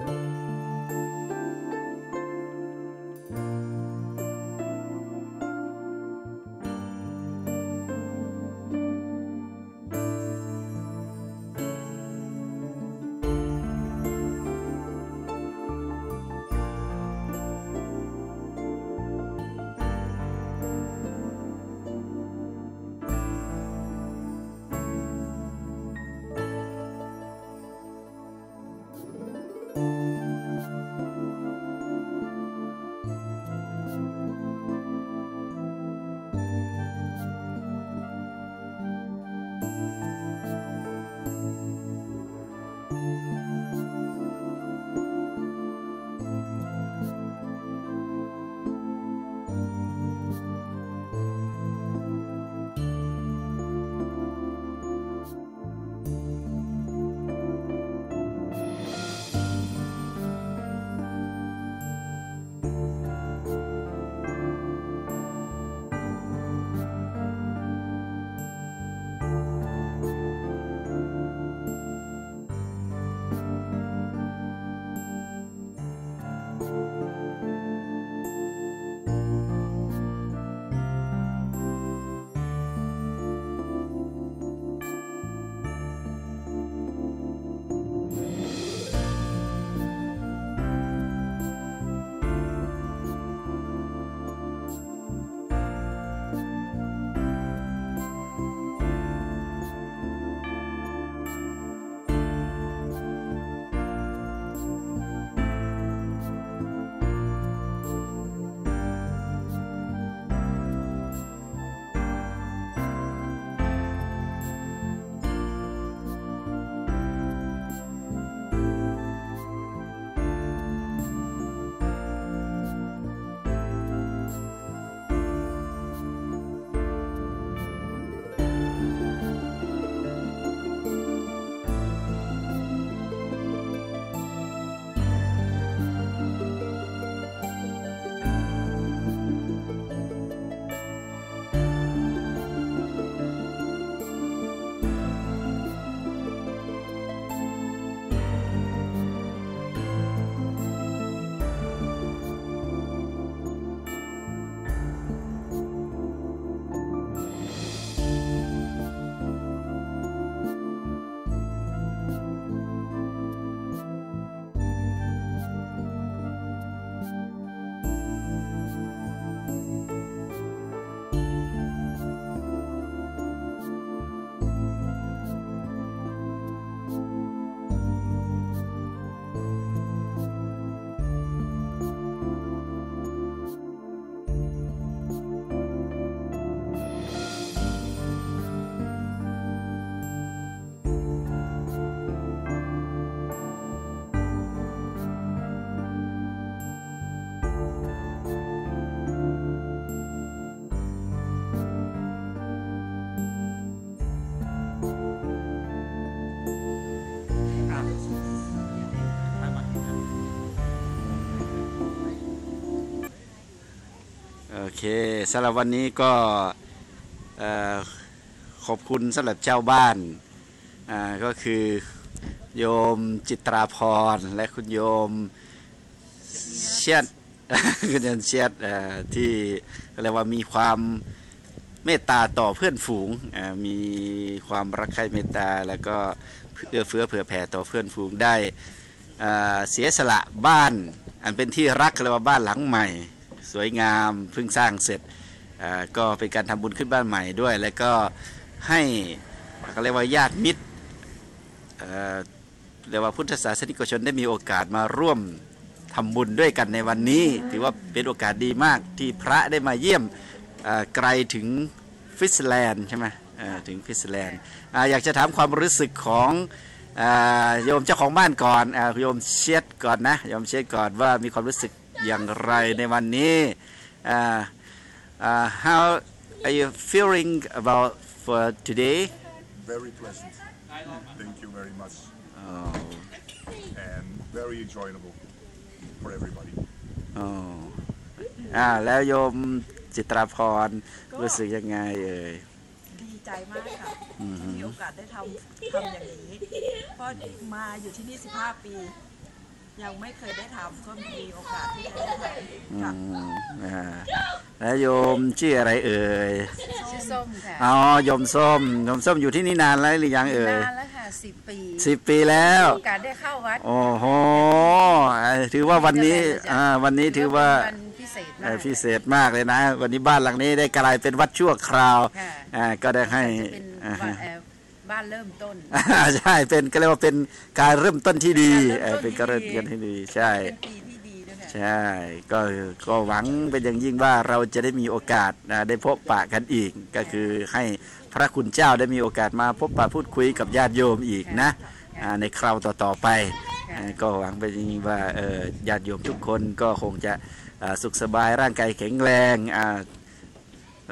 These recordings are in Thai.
Música โอเคสำหรับวันนี้ก็ขอบคุณสำหรับเจ้าบ้านก็คือโยมจิตราพรและคุณโยมเชียดคุณโยมเชียดที่เรียกว่ามีความเมตตาต่อเพื่อนฝูงมีความรักใคร่เมตตาแล้วก็เอื้อเฟื้อเผื่อแผ่ต่อเพื่อนฝูงได้เสียสละบ้าน อันเป็นที่รักเรียกว่าบ้านหลังใหม่ สวยงามเพิ่งสร้างเสร็จก็เป็นการทำบุญขึ้นบ้านใหม่ด้วย แล้วก็ให้เขาเรียกว่าญาติมิตรเรียกว่าพุทธศาสนิกชนได้มีโอกาสมาร่วมทำบุญด้วยกันในวันนี้ ถือว่าเป็นโอกาสดีมากที่พระได้มาเยี่ยมไกลถึงฟิสแลนด์ใช่ไหมถึงฟิสแลนด์อยากจะถามความรู้สึกของโยมเจ้าของบ้านก่อนโยมเชียดก่อนนะโยมเชียดก่อนว่ามีความรู้สึก อย่างไรในวันนี้อ่า Uh, how are you feeling about for today? Very pleasant. Thank you very much. Oh, And very enjoyable for everybody. oh. อ่าแล้วโยมจิตราพรรู้สึกยังไงเอ่ยดีใจมากค่ะอือฮึที่มีโอกาสได้ทำทำอย่างนี้เพราะมาอยู่ที่นี่ 15 ปี ยังไม่เคยได้ทำก็มีโอกาสที่จะได้ทอืำค่ะมอ่าแล้วโยมชื่ออะไรเอ่ยชื่อส้มค่ะอ๋อยมส้มยมส้มอยู่ที่นี่นานแล้วหรือยังเอ่ยนานแล้วค่ะสิบปีสิบปีแล้วโอกาสได้เข้าวัดโอ้โหอ่าถือว่าวันนี้อ่าวันนี้ถือว่าเป็นวันพิเศษเอ่มาอกพิเศษมากเลยนะ วันนี้บ้านหลังนี้ได้กลายเป็นวัดชั่วคราวค่ะอ่าก็ได้ให้จะเป็นอ่าวันเอ่อ บ้านเริ่มต้น ใช่เป็นก็เรียกว่าเป็นการเริ่มต้นที่ดีการเริ่มต้นเออเป็นการเริ่มที่ดีต้นที่ดีใช่เป็นปีที่ดีด้วยค่ะใช่ก็ก็หวังเป็นอย่างยิ่งว่าเราจะได้มีโอกาสนะได้พบปะกันอีก ก็คือให้พระคุณเจ้าได้มีโอกาสมาพบปะพูดคุยกับญาติโยมอีกนะอ่าในคราวต่อๆไปอ่าก็หวังเป็นอย่างยิ่งว่าเอ่อญาติโยมทุกคนก็คงจะอ่าสุขสบายร่างกายแข็งแรงอ่า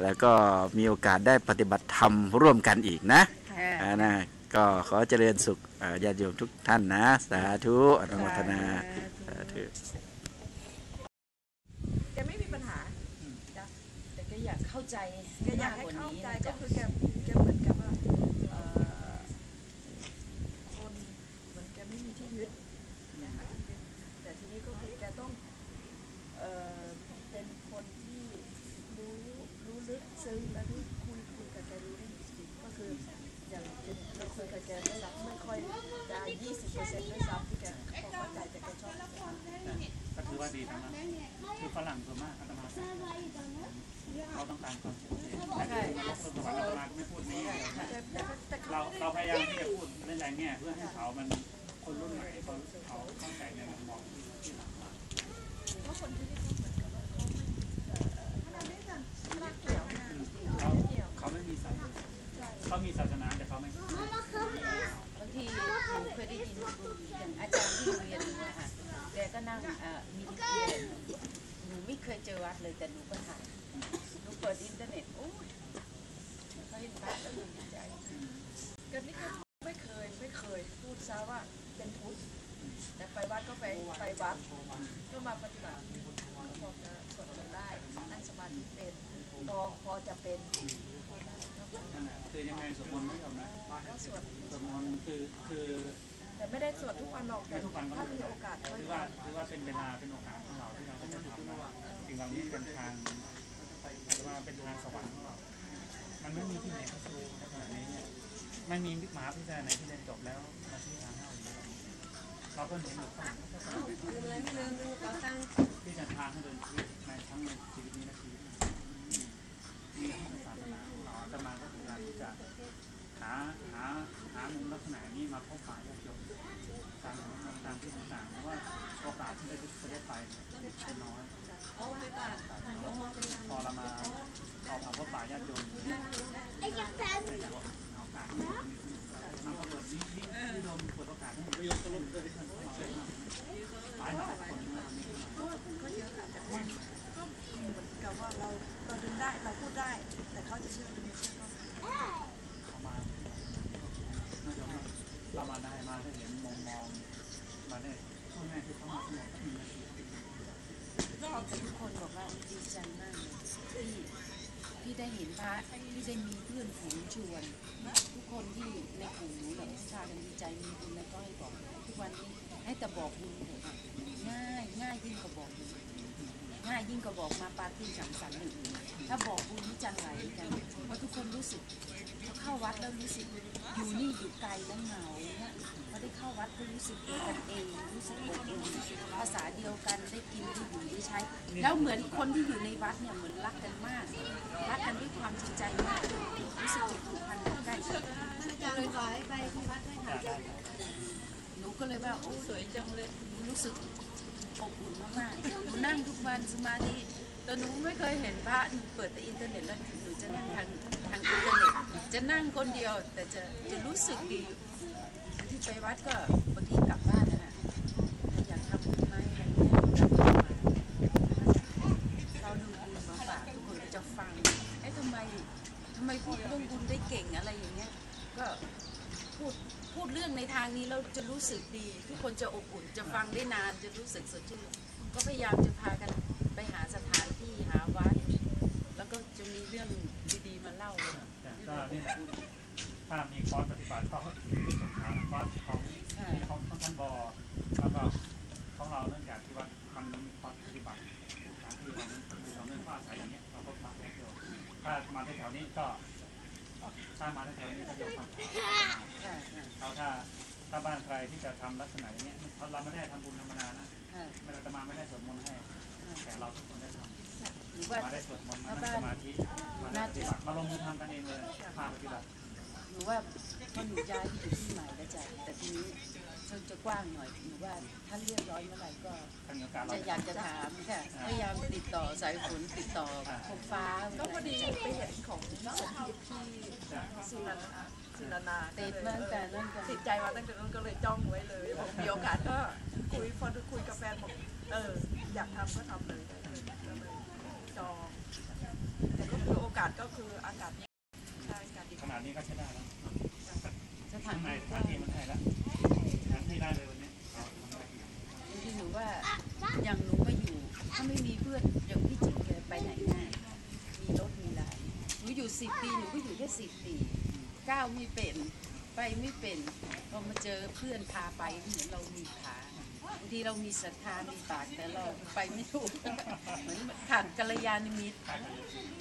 แล้วก็มีโอกาสได้ปฏิบัติธรรมร่วมกันอีกนะค่ะอ่า นะก็ขอเจริญสุขอ่าญาติโยมทุกท่านนะ สาธุอนุโมทนาสาธุแกไม่มีปัญหาจ้ะแต่ก็อยากเข้าใจแกอยากให้มกเข้านี้ใจนะก็จ๊ะคือแกแกเหมือนกับว่าเอ่อคนเหมือนแกไม่มีที่ยึดนะคะแต่ทีนี้ก็คือแกต้องเอ่อเป็นคนที่รู้รู้ลึกซึ้งและที่คุยคุยกับแกรู้เรื่องจริงก็คืออย่างเรา คุยกับแกไม่รับไม่ค่อยจะยี่สิบเปอร์เซ็นต์ด้วยซ้ำที่แกพอเข้าใจแต่แกชอบก็ถือว่าดีทั้งนั้นคือฝรั่งส่วนมากอาตมาเขาต้องการความชัดเจนและคือคนสวรรค์อาตมาไม่พูดนี้เราเราพยายามที่จะพูดในหลายแง่เพื่อให้เขามันคนรุ่นใหม่เขาเขาเข้าใจในมุมมองที่ที่หลากหลาย เขามีศาสนาแต่เขาไม่บางทีหนูเคยได้ยินอย่างอาจารย์ที่โรงเรียนหนูนะคะแกก็นั่งเอ่อมีที่เรียหนูไม่เคยเจอวัดเลยแต่หนูก็ถ่ายหนูเปิดอินเทอร์เน็ตโอ้ยเขาเห็นพระแล้วหนูดีใจก็นี่ก็ไม่เคยไม่เคยพูดซะว่าเป็นพุทธแต่ไปวัดก็ไปไปวัดก็มาปฏิบัติก็พอจะสวดมนต์ได้นั่งสมาธิเป็นพอพอจะเป็น นั่นแหละคือยังไงสวดมนต์ไม่ยอมนะก็สวดสวดมนต์คือคือแต่ไม่ได้สวดทุกวันหรอกแต่ถ้ามีโอกาสก็ถือว่าถือว่าเป็นเวลาเป็นโอกาสของเราที่เราจะด้ทำนะสิ่งเหล่านี้เป็นทางถือว่าเป็นทางสวรรค์ของเรา มันไม่มีที่ไหนเขาสู้ในขณะนี้เนี่ยไม่มีมหาวิทยาลัยไหนที่เรียนจบแล้วมาที่ทางเราอย่างนี้เราก็เห็นอยู่ข้างที่จะทางให้เดินชีวิตในทั้งชีวิตนี้และชีวิตหน้า มีศาสนาของเราจะมาก็พยายามที่จะหาหาหามุมลักษณะนี้มาพบปะญาติโยมตามตามที่ต่างๆเพราะว่าโอกาสที่ได้จะได้ไปเป็นน้อยพอเรามาเอามาพบปะญาติโยมได้โอกาสมันก็เปิดนี่นี่ที่โยมเปิดโอกาสให้ประโยชน์ตลอดเลยหลายหลายคนก็เยอะค่ะแต่ว่าก็เหมือนกับว่าเรา เราดึงได้เราพูดได้ แต่เขาจะเชื่อหรือไม่เชื่อก็เขามาเรามาได้มาได้เห็นมองมองมาได้ช่วงแรกคือเขามาสงบมีนาทีทุกคนบอกว่าดีใจมากที่ที่ได้เห็นพระที่ได้มีเพื่อนฝูงชวนทุกคนที่ในกลุ่มหนูแบบพากันดีใจมีบุญแล้วก็ให้บอก ทุกวันนี้ให้แต่บอกบุญเถอะค่ะง่ายง่ายยิ่งกว่าบอกบุญ ง่ายยิ่งกว่าบอกมาปาร์ตี้สังสรรค์อย่างอื่นถ้าบอกบุญนี่จะไหลกันเพราะทุกคนรู้สึกพอเข้าวัดแล้วรู้สึกอยู่นี่อยู่ไกลแล้วเหงาเนี่ยพอได้เข้าวัดก็รู้สึกเป็นกันเองรู้สึกอบอุ่นภาษาเดียวกันได้กินได้อยู่ได้ใช้ แล้วเหมือนคนที่อยู่ในวัดเนี่ยเหมือนรักกันมากรักกันด้วยความจริงใจมากรู้สึกจะผูกพันกันใกล้ชิดหนูก็เลยว่าโอ้สวยจังเลยรู้สึก อบอุ่นมากๆหนูนั่งทุกวันสมาธิแต่หนูไม่เคยเห็นพระหนูเปิดแต่อินเทอร์เน็ตแล้วหนูจะนั่งทางทางอินเทอร์เน็ตจะนั่งคนเดียวแต่จะจะรู้สึกดีที่ไปวัดก็บางทีกลับบ้านนะอยากทำบุญไหมอะไรเงี้ยเราดูบุญมาฝากทุกคนจะฟังเอ๊ะทำไมทำไมพูดเรื่องบุญได้เก่งอะไรอย่างเงี้ยก็พูด พูดเรื่องในทางนี้เราจะรู้สึกดี ทุกคนจะอบอุ่นจะฟังได้นานจะรู้สึกสดชื่นก็พยายามจะพากันไปหาสถานที่หาวัด แล้วก็จะมีเรื่องดีๆมาเล่าเลยก็นี่แหละถ้ามีคอร์สปฏิบัติเขาที่สงขาคอร์สของที่เขาท่านบอแล้วก็ของเราเนื่องจากที่ว่ามันมีความปฏิบัติสถานที่เราเราเนื่องว่าอายอย่างเงี้ยเราก็มาแค่เดียวถ้ามาแถวนี้ก็ ถ้ามาแถวๆนี้ก็จะทำค่ะค่ะเขาถ้าถ้าบ้านใครที่จะทำลักษณะอย่างเงี้ยเราไม่ได้ทำบุญธรรมดานะค่ะไม่ได้จะมาไม่ได้สวดมนต์ให้ แต่เราทุกคนได้ทำหรือว่ามาได้สวดมนต์มานั่งสมาธิมาได้ปฏิบัติมาลงมือทำกันเองเลยพาปฏิบัติหนูว่าพอหนูย้ายที่อยู่ที่ใหม่แล้วจ้ะแต่ทีนี้ มันจะกว้างหน่อยหนูว่าถ้าเรียบร้อยเมื่อไหร่ก็ทางการเราจะอยากจะถามค่ะพยายามติดต่อสายฝนติดต่อพวกฟ้าก็พอดีไปเห็นของสมคิดที่ศิลนาศิลนาติดมาตั้งแต่นั่นกันติดใจมาตั้งแต่นั้นก็เลยจ้องไว้เลยบอกมีโอกาสก็คุยพอคุยกับแฟนบอกเอออยากทำก็ทำเลยได้เลยก็เลยจองแต่ก็คือโอกาสก็คืออากาศใช่อากาศดีขนาดนี้ก็ใช้ได้แล้วสถาข้านงในที่สถานที่มันให้แล้วสถาน ที่ได้เลยวันนี้บางทีหนูว่าอย่างหนูมาอยู่ ถ้าไม่มีเพื่อนอย่างพี่จิ๋วเลยไปไหนง่ายมีรถมีลาหนูอยู่สิบปีหนูก็อยู่แค่สิบปีก้าวไม่เป็น ไปไม่เป็นพอมาเจอเพื่อนพาไปเหมือนเรามีขาบางทีเรามีศรัทธามีปากแต่เราไปไม่ถูกเหมือนขาดกัลยาณมิตร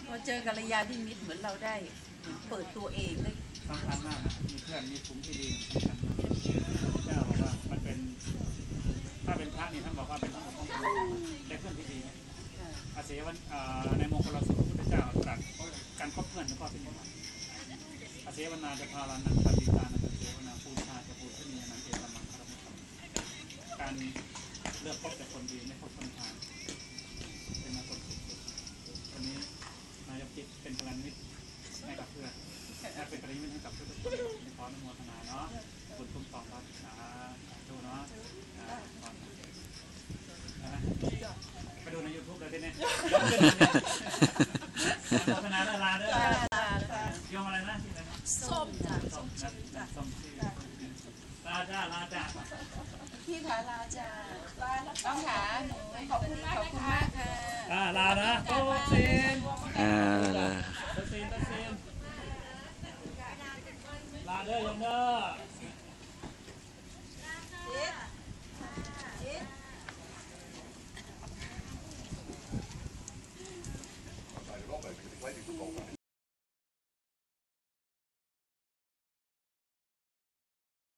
พอเจอกัลยาณมิตรเหมือนเราได้เหมือนเปิดตัวเองได้สำคัญมากนะมีเพื่อนมีฝูงที่ดีสำคัญมากเจ้าบอกว่ามันเป็น ถ้าเป็นพระนี่ ท่านบอกว่าเป็นของของได้เพื่อนที่ดีอาศัยวันในมงคลสูตรพระพุทธเจ้าตรัสการคบเพื่อนแล้วก็เป็นอย่างไรอาศัยวนาจะพารานังปฏิตานังเสวนาปูชาจะปูชนียนังเอตมังคารมุขการเลือกคบแต่คนดีไม่คบคนพาลเป็นมาคนสุดวันนี้นายกจิตเป็นพลังมิตรให้กับเพื่อนและเป็นพลังมิตรให้กับทุกคนขออนุโมทนาเนาะบุญคุ้ม นาดาราเด้อยอมอะไรนะชื่ออะไรส้มจ้ะส้มชื่อจ้ะส้มชื่อลาจ้าลาจ้าพี่ขาราจ้าลาต้องขาหนูขอบคุณมากขอบคุณมากค่ะอ่าลานะโตซีนอ่าลาตซีนซีนลาเด้อยอมเด้อ